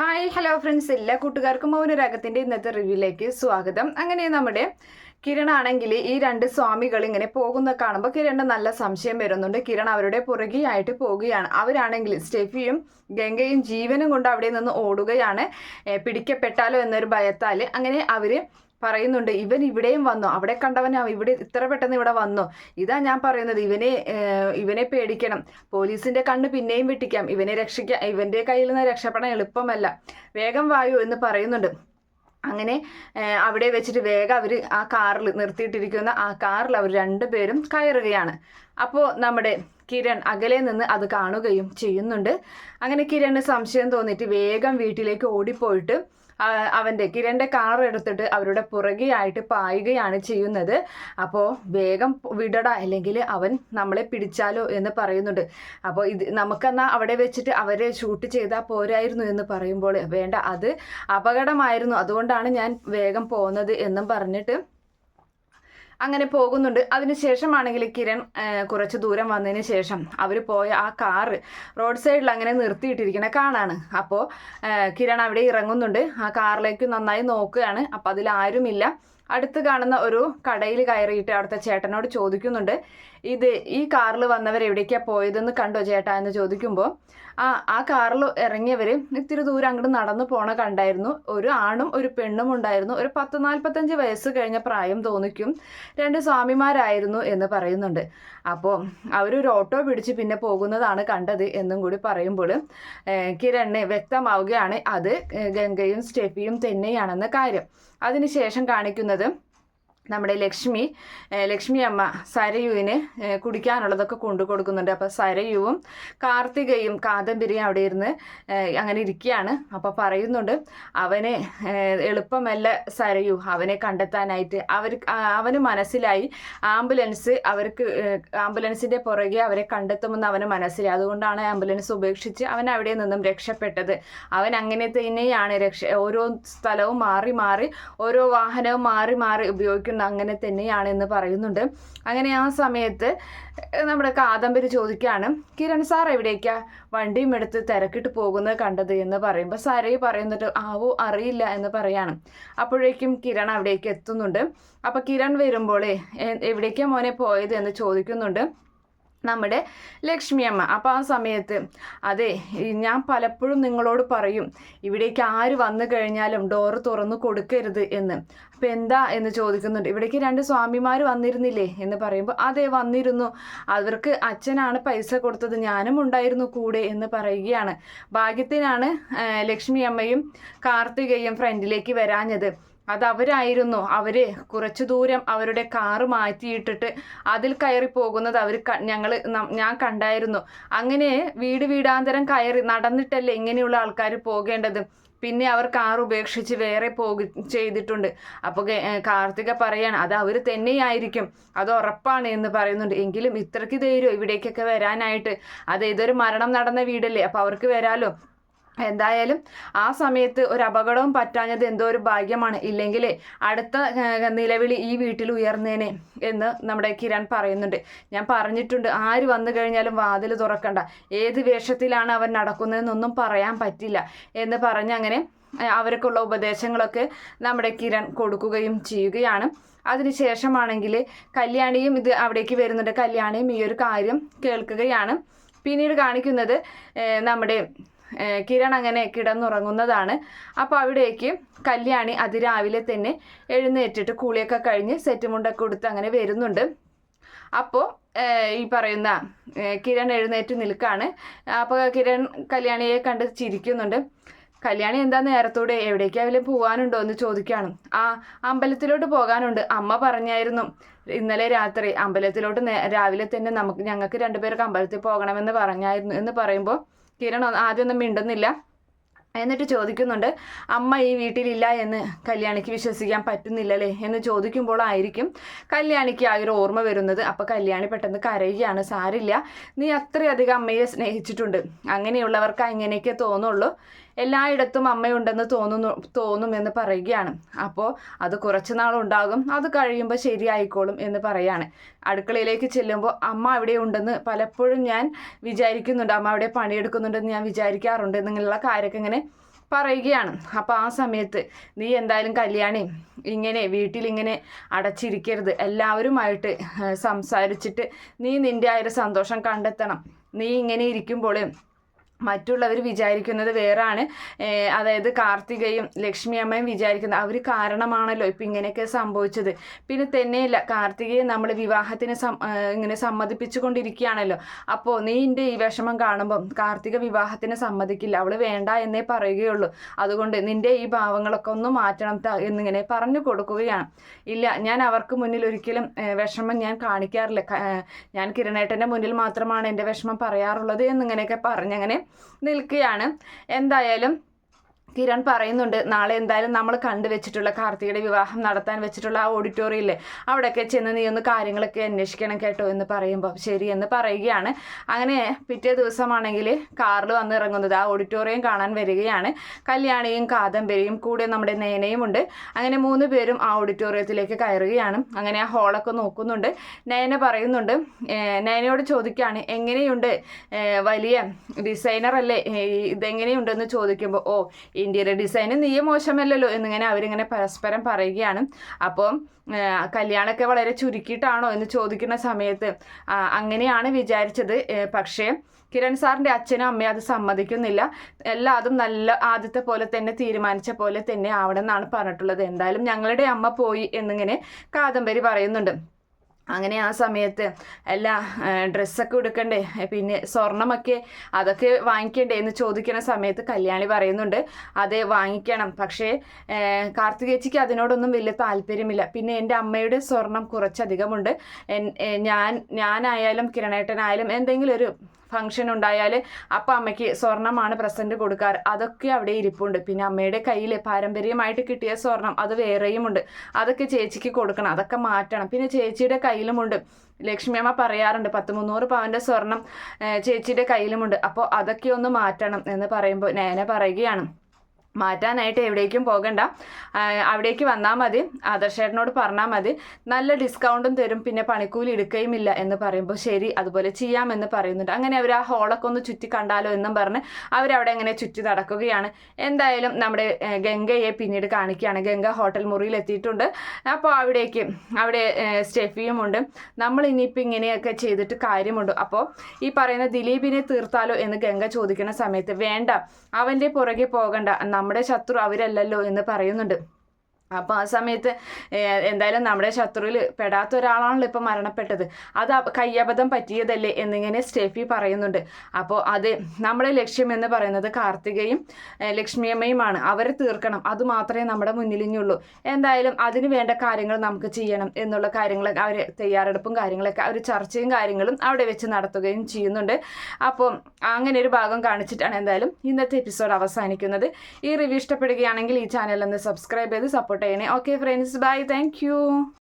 Hi hello friends എല്ലാ കൂട്ടുകാർക്കും മൗനരാഗത്തിന്റെ ഇന്നത്തെ റിവ്യൂയിലേക്ക് സ്വാഗതം. അങ്ങനെ നമ്മുടെ കിരണാണെങ്കിൽ ഈ രണ്ട് സ്വാമികൾ ഇങ്ങനെ പോകുന്ന കാണുമ്പോൾ കിരണിന് നല്ല സംശയം വരുന്നുണ്ട്. കിരൺ അവരുടെ പുറകെയായിട്ട് പോവുകയാണ് അവരാണെങ്കിൽ സ്റ്റെഫിയും ഗംഗയും ജീവനും കൊണ്ട് അവിടെ നിന്ന് ഓടുകയാണ്. പിടിക്കപ്പെട്ടാലോ എന്നൊരു ഭയത്താൽ അങ്ങനെ അവർ പറയുന്നുണ്ട് ഇവൻ ഇവിടെയും വന്നു. അവിടെ കണ്ടവനാ ഇവിടെ ഇത്ര പെട്ടെന്ന് ഇവിടെ വന്നു. ഇതാ ഞാൻ പറയുന്നത്. ഇവനെ ഇവനെ പേടിക്കണം. പോലീസിന്റെ കണ്ണ് പിന്നെയും വെട്ടിക്കാം. ഇവനെ രക്ഷിക്കാം ഇവന്റെ കയ്യിൽ നിന്ന് രക്ഷപ്പെടാൻ എളുപ്പമല്ല. വേഗം വായു എന്ന് പറയുന്നുണ്ട്. അങ്ങനെ അവിടെ വെച്ചിട്ട് വേഗം അവർ ആ കാറിൽ നിർത്തിയിട്ടിരിക്കുന്ന ആ കാറിൽ അവർ രണ്ടുപേരും കയറുകയാണ്. അപ്പോൾ നമ്മുടെ കിരൺ അകലെ നിന്ന് അത് കാണുകയും ചെയ്യുന്നുണ്ട്. അങ്ങനെ കിരണ് സംശയം തോന്നിയിട്ട് വേഗം വീട്ടിലേക്ക് ഓടിപ്പോയിട്ട് അവന്റെ കിരണിന്റെ കാർ എടുത്തിട്ട് അവരുടെ പുറകെയായിട്ട് പായുകയാണ് ചെയ്യുന്നത്. അപ്പോൾ വേഗം വിടട അല്ലെങ്കിൽ അവൻ നമ്മളെ പിടിച്ചാലോ എന്ന് പറയുന്നുണ്ട്. അപ്പോൾ ഇത് നമുക്കെന്നാൽ അവിടെ വെച്ചിട്ട് അവരെ ഷൂട്ട് ചെയ്താൽ പോരായിരുന്നു എന്ന് പറയുമ്പോൾ വേണ്ട അത് അപകടമായിരുന്നു. അതുകൊണ്ടാണ് ഞാൻ വേഗം പോകുന്നത് എന്നും പറഞ്ഞിട്ട് അങ്ങനെ പോകുന്നുണ്ട്. അതിനുശേഷമാണെങ്കിൽ കിരൺ കുറച്ച് ദൂരം വന്നതിന് ശേഷം അവർ പോയ ആ കാറ് റോഡ് സൈഡിൽ അങ്ങനെ നിർത്തിയിട്ടിരിക്കുന്ന കാണാണ് അപ്പോൾ കിരൺ അവിടെ ഇറങ്ങുന്നുണ്ട്. ആ കാറിലേക്ക് നന്നായി നോക്കുകയാണ്. അപ്പോൾ അതിൽ ആരുമില്ല. അടുത്ത് കാണുന്ന ഒരു കടയിൽ കയറിയിട്ട് അവിടുത്തെ ചേട്ടനോട് ചോദിക്കുന്നുണ്ട്. ഇത് ഈ കാറിൽ വന്നവർ എവിടേക്കാണ് പോയതെന്ന് കണ്ടോ ചേട്ടാ എന്ന് ചോദിക്കുമ്പോൾ ആ ആ കാറിൽ ഇറങ്ങിയവർ ഇത്തിരി ദൂരം അങ്ങോട്ട് നടന്നു പോണ കണ്ടായിരുന്നു. ഒരു ആണും ഒരു പെണ്ണും ഉണ്ടായിരുന്നു. ഒരു പത്ത് നാൽപ്പത്തഞ്ച് വയസ്സ് കഴിഞ്ഞ പ്രായം തോന്നിക്കും. രണ്ട് സ്വാമിമാരായിരുന്നു എന്ന് പറയുന്നുണ്ട്. അപ്പോൾ അവരൊരു ഓട്ടോ പിടിച്ച് പിന്നെ പോകുന്നതാണ് കണ്ടത് എന്നും കൂടി പറയുമ്പോൾ കിരണ് വ്യക്തമാവുകയാണ് അത് ഗംഗയും സ്റ്റെഫിയും തന്നെയാണെന്ന കാര്യം. അതിനുശേഷം കാണിക്കുന്നത് നമ്മുടെ ലക്ഷ്മി ലക്ഷ്മി അമ്മ സരയുവിന് കുടിക്കാനുള്ളതൊക്കെ കൊണ്ടു കൊടുക്കുന്നുണ്ട്. അപ്പോൾ സരയുവും കാർത്തികയും കാദംബരിയും അവിടെ ഇരുന്ന് അങ്ങനെ ഇരിക്കുകയാണ്. അപ്പോൾ പറയുന്നുണ്ട് അവന് എളുപ്പമല്ല സരയു അവനെ കണ്ടെത്താനായിട്ട്. അവർ അവന് മനസ്സിലായി. ആംബുലൻസ് അവർക്ക് ആംബുലൻസിന്റെ പുറകെ അവരെ കണ്ടെത്തുമെന്ന് അവന് മനസ്സിലായി. അതുകൊണ്ടാണ് ആംബുലൻസ് ഉപേക്ഷിച്ച് അവൻ അവിടെ നിന്നും രക്ഷപ്പെട്ടത്. അവൻ അങ്ങനെ തന്നെയാണ് രക്ഷ ഓരോ സ്ഥലവും മാറി മാറി ഓരോ വാഹനവും മാറി മാറി ഉപയോഗിക്കുന്ന അങ്ങനെ തന്നെയാണ് എന്ന് പറയുന്നുണ്ട്. അങ്ങനെ ആ സമയത്ത് നമ്മുടെ കാദംബരി ചോദിക്കുകയാണ് കിരൺ സാർ എവിടേക്കാ വണ്ടിയും എടുത്ത് തിരക്കിട്ട് പോകുന്നത് കണ്ടത്? എന്ന് പറയുമ്പോൾ സരയ് പറയുന്നിട്ട് ആവോ അറിയില്ല എന്ന് പറയാണ്. അപ്പോഴേക്കും കിരൺ അവിടേക്ക് എത്തുന്നുണ്ട്. അപ്പോൾ കിരൺ വരുമ്പോളേ എവിടേക്കാണ് എവിടേക്കാ മോനെ പോയത്? എന്ന് ചോദിക്കുന്നുണ്ട്. നമ്മുടെ ലക്ഷ്മിയമ്മ അപ്പോൾ ആ സമയത്ത് അതെ ഞാൻ പലപ്പോഴും നിങ്ങളോട് പറയും ഇവിടേക്ക് ആര് വന്നു കഴിഞ്ഞാലും ഡോറ് തുറന്നു കൊടുക്കരുത് എന്ന്. അപ്പോൾ എന്താ? എന്ന് ചോദിക്കുന്നുണ്ട്. ഇവിടേക്ക് രണ്ട് സ്വാമിമാർ വന്നിരുന്നില്ലേ? എന്ന് പറയുമ്പോൾ അതെ വന്നിരുന്നു. അവർക്ക് അച്ഛനാണ് പൈസ കൊടുത്തത് ഞാനും ഉണ്ടായിരുന്നു കൂടെ എന്ന് പറയുകയാണ്. ഭാഗ്യത്തിനാണ് ലക്ഷ്മിയമ്മയും കാർത്തികയും ഫ്രണ്ടിലേക്ക് വരാഞ്ഞത്. അത് അവരായിരുന്നു അവർ കുറച്ചു ദൂരം അവരുടെ കാറ് മാറ്റിയിട്ടിട്ട് അതിൽ കയറി പോകുന്നത് അവർ ഞങ്ങൾ ഞാൻ കണ്ടായിരുന്നു. അങ്ങനെ വീട് വീടാന്തരം കയറി നടന്നിട്ടല്ലേ ഇങ്ങനെയുള്ള ആൾക്കാർ പോകേണ്ടത്? പിന്നെ അവർ കാർ ഉപേക്ഷിച്ച് വേറെ പോകു ചെയ്തിട്ടുണ്ട്. അപ്പോൾ കാർത്തിക പറയാണ് അത് അവർ തന്നെയായിരിക്കും. അത് ഉറപ്പാണ് എന്ന് പറയുന്നുണ്ട്. എങ്കിലും ഇത്രയ്ക്ക് ധൈര്യം ഇവിടേക്കൊക്കെ വരാനായിട്ട്. അത് ഇതൊരു മരണം നടന്ന വീടല്ലേ? അപ്പോൾ അവർക്ക് വരാലോ? എന്തായാലും ആ സമയത്ത് ഒരു അപകടവും പറ്റാഞ്ഞത് എന്തോ ഒരു ഭാഗ്യമാണ്. ഇല്ലെങ്കിൽ അടുത്ത നിലവിളി ഈ വീട്ടിൽ ഉയർന്നേനെ എന്ന് നമ്മുടെ കിരൺ പറയുന്നുണ്ട്. ഞാൻ പറഞ്ഞിട്ടുണ്ട് ആര് വന്നു കഴിഞ്ഞാലും വാതിൽ തുറക്കണ്ട. ഏത് വേഷത്തിലാണ് അവൻ നടക്കുന്നതെന്നൊന്നും പറയാൻ പറ്റില്ല എന്ന് പറഞ്ഞ് അങ്ങനെ അവർക്കുള്ള ഉപദേശങ്ങളൊക്കെ നമ്മുടെ കിരൺ കൊടുക്കുകയും ചെയ്യുകയാണ്. അതിനുശേഷമാണെങ്കിൽ കല്യാണിയും ഇത് അവിടേക്ക് വരുന്നുണ്ട്. കല്യാണിയും ഈ ഒരു കാര്യം കേൾക്കുകയാണ്. പിന്നീട് കാണിക്കുന്നത് നമ്മുടെ കിരൺ അങ്ങനെ കിടന്നുറങ്ങുന്നതാണ്. അപ്പോൾ അവിടേക്ക് കല്യാണി അതിരാവിലെ തന്നെ എഴുന്നേറ്റിട്ട് കൂളിയൊക്കെ കഴിഞ്ഞ് സെറ്റ് മുണ്ടൊക്കെ കൊടുത്ത് അങ്ങനെ വരുന്നുണ്ട്. അപ്പോൾ ഈ പറയുന്ന കിരൺ എഴുന്നേറ്റ് നിൽക്കാണ്. അപ്പോൾ കിരൺ കല്യാണിയെ കണ്ട് ചിരിക്കുന്നുണ്ട്. കല്യാണി എന്താ നേരത്തോടെ? എവിടേക്കാവിലും പോകാനുണ്ടോ എന്ന് ചോദിക്കുകയാണ് ആ അമ്പലത്തിലോട്ട് പോകാനുണ്ട്. അമ്മ പറഞ്ഞായിരുന്നു. ഇന്നലെ രാത്രി അമ്പലത്തിലോട്ട് രാവിലെ തന്നെ നമുക്ക് ഞങ്ങൾക്ക് രണ്ടുപേർക്ക് അമ്പലത്തിൽ പോകണമെന്ന് പറഞ്ഞായിരുന്നു. എന്ന് പറയുമ്പോൾ കിരൺ ആദ്യമൊന്നും മിണ്ടുന്നില്ല. എന്നിട്ട് ചോദിക്കുന്നുണ്ട് അമ്മ ഈ വീട്ടിലില്ല എന്ന് കല്യാണിക്ക് വിശ്വസിക്കാൻ പറ്റുന്നില്ല പറ്റുന്നില്ലല്ലേ? എന്ന് ചോദിക്കുമ്പോഴായിരിക്കും കല്യാണിക്ക് ആ ഒരു ഓർമ്മ വരുന്നത്. അപ്പോൾ കല്യാണി പെട്ടെന്ന് കരയുകയാണ് സാരില്ല നീ അത്രയധികം അമ്മയെ സ്നേഹിച്ചിട്ടുണ്ട്. അങ്ങനെയുള്ളവർക്ക് ഇങ്ങനെയൊക്കെ തോന്നുള്ളൂ. എല്ലായിടത്തും അമ്മയുണ്ടെന്ന് തോന്നുന്നു തോന്നുമെന്ന് പറയുകയാണ്. അപ്പോൾ അത് കുറച്ച് നാളുണ്ടാകും അത് കഴിയുമ്പോൾ ശരിയായിക്കോളും എന്ന് പറയാണ്. അടുക്കളയിലേക്ക് ചെല്ലുമ്പോൾ അമ്മ അവിടെ ഉണ്ടെന്ന് പലപ്പോഴും ഞാൻ വിചാരിക്കുന്നുണ്ട്. അമ്മ അവിടെ പണിയെടുക്കുന്നുണ്ടെന്ന് ഞാൻ വിചാരിക്കാറുണ്ട് എന്നുള്ള കാര്യമൊക്കെ ഇങ്ങനെ പറയുകയാണ്. അപ്പോൾ ആ സമയത്ത് നീ എന്തായാലും കല്യാണി ഇങ്ങനെ വീട്ടിലിങ്ങനെ അടച്ചിരിക്കരുത്. എല്ലാവരുമായിട്ട് സംസാരിച്ചിട്ട് നീ നിന്റെ ആ ഒരു സന്തോഷം കണ്ടെത്തണം. നീ ഇങ്ങനെ ഇരിക്കുമ്പോൾ മറ്റുള്ളവർ വിചാരിക്കുന്നത് വേറാണ്. അതായത് കാർത്തികയും ലക്ഷ്മി അമ്മയും വിചാരിക്കുന്നത് അവർ കാരണമാണല്ലോ ഇപ്പം ഇങ്ങനെയൊക്കെ സംഭവിച്ചത്. പിന്നെ തന്നെയില്ല കാർത്തികയെ നമ്മൾ വിവാഹത്തിന് ഇങ്ങനെ സമ്മതിപ്പിച്ചുകൊണ്ടിരിക്കുകയാണല്ലോ. അപ്പോൾ നീ എന്റെ ഈ വിഷമം കാണുമ്പം കാർത്തിക വിവാഹത്തിന് സമ്മതിക്കില്ല. അവൾ വേണ്ട എന്നേ പറയുകയുള്ളൂ. അതുകൊണ്ട് നിന്റെ ഈ ഭാവങ്ങളൊക്കെ ഒന്ന് മാറ്റണം എന്നിങ്ങനെ പറഞ്ഞു കൊടുക്കുകയാണ്. ഇല്ല ഞാൻ അവർക്ക് മുന്നിൽ ഒരിക്കലും വിഷമം ഞാൻ കാണിക്കാറില്ല. ഞാൻ കിരണേട്ടന്റെ മുന്നിൽ മാത്രമാണ് എന്റെ വിഷമം പറയാറുള്ളത് എന്നിങ്ങനെയൊക്കെ പറഞ്ഞങ്ങനെ നിൽക്കുകയാണ്. എന്തായാലും കിരൺ പറയുന്നുണ്ട് നാളെ എന്തായാലും നമ്മൾ കണ്ടുവച്ചിട്ടുള്ള കാർത്തികയുടെ വിവാഹം നടത്താൻ വെച്ചിട്ടുള്ള ആ ഓഡിറ്റോറിയമില്ലേ അവിടെയൊക്കെ ചെന്ന് നീ ഒന്ന് കാര്യങ്ങളൊക്കെ അന്വേഷിക്കണം കേട്ടോ എന്ന് പറയുമ്പോൾ ശരി എന്ന് പറയുകയാണ്. അങ്ങനെ പിറ്റേ ദിവസമാണെങ്കിൽ കാറിൽ വന്ന് ഇറങ്ങുന്നത് ആ ഓഡിറ്റോറിയം കാണാൻ വരികയാണ്. കല്യാണിയും കാദംബരിയും കൂടെ നമ്മുടെ നയനയും ഉണ്ട്. അങ്ങനെ മൂന്ന് പേരും ആ ഓഡിറ്റോറിയത്തിലേക്ക് കയറുകയാണ്. അങ്ങനെ ആ ഹോളൊക്കെ നോക്കുന്നുണ്ട്. നയന പറയുന്നുണ്ട് നയനയോട് ചോദിക്കുകയാണ് എങ്ങനെയുണ്ട്? വലിയ ഡിസൈനർ അല്ലേ? ഇതെങ്ങനെയുണ്ടെന്ന് ചോദിക്കുമ്പോൾ ഓ ഇന്ത്യയുടെ ഡിസൈൻ നീ മോശമല്ലല്ലോ എന്നിങ്ങനെ അവരിങ്ങനെ പരസ്പരം പറയുകയാണ്. അപ്പം കല്യാണമൊക്കെ വളരെ ചുരുക്കിയിട്ടാണോ എന്ന് ചോദിക്കുന്ന സമയത്ത് അങ്ങനെയാണ് വിചാരിച്ചത്. പക്ഷേ കിരൺ സാറിന്റെ അച്ഛനും അമ്മയും അത് സമ്മതിക്കുന്നില്ല. എല്ലാതും നല്ല ആദ്യത്തെ പോലെ തന്നെ തീരുമാനിച്ച പോലെ തന്നെ ആവണം എന്നാണ് പറഞ്ഞിട്ടുള്ളത്. എന്തായാലും ഞങ്ങളുടെ അമ്മ പോയി എന്നിങ്ങനെ കാദംബരി പറയുന്നുണ്ട്. അങ്ങനെ ആ സമയത്ത് എല്ലാ ഡ്രസ്സൊക്കെ എടുക്കണ്ടേ പിന്നെ സ്വർണമൊക്കെ അതൊക്കെ വാങ്ങിക്കണ്ടേ എന്ന് ചോദിക്കുന്ന സമയത്ത് കല്യാണി പറയുന്നുണ്ട് അത് വാങ്ങിക്കണം. പക്ഷേ കാർത്തികേച്ചിക്ക് അതിനോടൊന്നും വലിയ താല്പര്യമില്ല. പിന്നെ എന്റെ അമ്മയുടെ സ്വർണം കുറച്ചധികമുണ്ട്. ഞാൻ ഞാനായാലും കിരണേട്ടനായാലും എന്തെങ്കിലും ഒരു ഫംഗ്ഷൻ ഉണ്ടായാൽ അപ്പം അമ്മയ്ക്ക് സ്വർണമാണ് പ്രസന്റ് കൊടുക്കാറ്. അതൊക്കെ അവിടെ ഇരിപ്പുണ്ട്. പിന്നെ അമ്മയുടെ കയ്യിൽ പാരമ്പര്യമായിട്ട് കിട്ടിയ സ്വർണം അത് വേറെയുമുണ്ട്. അതൊക്കെ ചേച്ചിക്ക് കൊടുക്കണം. അതൊക്കെ മാറ്റണം. പിന്നെ ചേച്ചിയുടെ കയ്യിലുമുണ്ട്. ലക്ഷ്മി അമ്മ പറയാറുണ്ട് പത്ത് മുന്നൂറ് പവന്റെ സ്വർണം ചേച്ചിയുടെ കയ്യിലുമുണ്ട്. അപ്പോൾ അതൊക്കെ ഒന്ന് മാറ്റണം എന്ന് പറയുമ്പോൾ നേനെ പറയുകയാണ്. മാറ്റാനായിട്ട് എവിടേക്കും പോകണ്ട. അവിടേക്ക് വന്നാൽ മതി. ആദർശേട്ടനോട് പറഞ്ഞാൽ മതി. നല്ല ഡിസ്കൗണ്ടും തരും. പിന്നെ പണിക്കൂലി എടുക്കുകയും ഇല്ല എന്ന് പറയുമ്പോൾ ശരി അതുപോലെ ചെയ്യാമെന്ന് പറയുന്നുണ്ട്. അങ്ങനെ അവർ ആ ഹോളൊക്കെ ഒന്ന് ചുറ്റി കണ്ടാലോ എന്നും പറഞ്ഞ് അവരവിടെ അങ്ങനെ ചുറ്റി നടക്കുകയാണ്. എന്തായാലും നമ്മുടെ ഗംഗയെ പിന്നീട് കാണിക്കുകയാണ്. ഗംഗ ഹോട്ടൽ മുറിയിൽ എത്തിയിട്ടുണ്ട്. അപ്പോൾ അവിടേക്ക് അവിടെ സ്റ്റെഫിയും ഉണ്ട്. നമ്മൾ ഇനിയിപ്പോൾ ഇങ്ങനെയൊക്കെ ചെയ്തിട്ട് കാര്യമുണ്ട്. അപ്പോൾ ഈ പറയുന്ന ദിലീപിനെ തീർത്താലോ എന്ന് ഗംഗ ചോദിക്കുന്ന സമയത്ത് വേണ്ട. അവന്റെ പുറകെ പോകണ്ട. നമ്മുടെ ശത്രു അവരല്ലല്ലോ എന്ന് പറയുന്നുണ്ട്. അപ്പോൾ ആ സമയത്ത് എന്തായാലും നമ്മുടെ ശത്രുവിൽ പെടാത്ത ഒരാളാണല്ലോ ഇപ്പം മരണപ്പെട്ടത്. അത് കയ്യബദ്ധം പറ്റിയതല്ലേ എന്നിങ്ങനെ സ്റ്റെഫി പറയുന്നുണ്ട്. അപ്പോൾ അത് നമ്മുടെ ലക്ഷ്യം എന്ന് പറയുന്നത് കാർത്തികയും ലക്ഷ്മിയമ്മയുമാണ്. അവരെ തീർക്കണം. അത് മാത്രമേ നമ്മുടെ മുന്നിലിഞ്ഞുള്ളൂ എന്തായാലും അതിന് വേണ്ട കാര്യങ്ങൾ നമുക്ക് ചെയ്യണം എന്നുള്ള കാര്യങ്ങളൊക്കെ അവർ തയ്യാറെടുപ്പും കാര്യങ്ങളൊക്കെ അവർ ചർച്ചയും കാര്യങ്ങളും അവിടെ വെച്ച് നടത്തുകയും ചെയ്യുന്നുണ്ട്. അപ്പം അങ്ങനെ ഒരു ഭാഗം കാണിച്ചിട്ടാണ് എന്തായാലും ഇന്നത്തെ എപ്പിസോഡ് അവസാനിക്കുന്നത്. ഈ റിവ്യൂ ഇഷ്ടപ്പെടുകയാണെങ്കിൽ ഈ ചാനൽ ഒന്ന് സബ്സ്ക്രൈബ് ചെയ്ത് സപ്പോർട്ട് ചെയ്യണേ ഓക്കെ ഫ്രണ്ട്സ് ബൈ താങ്ക്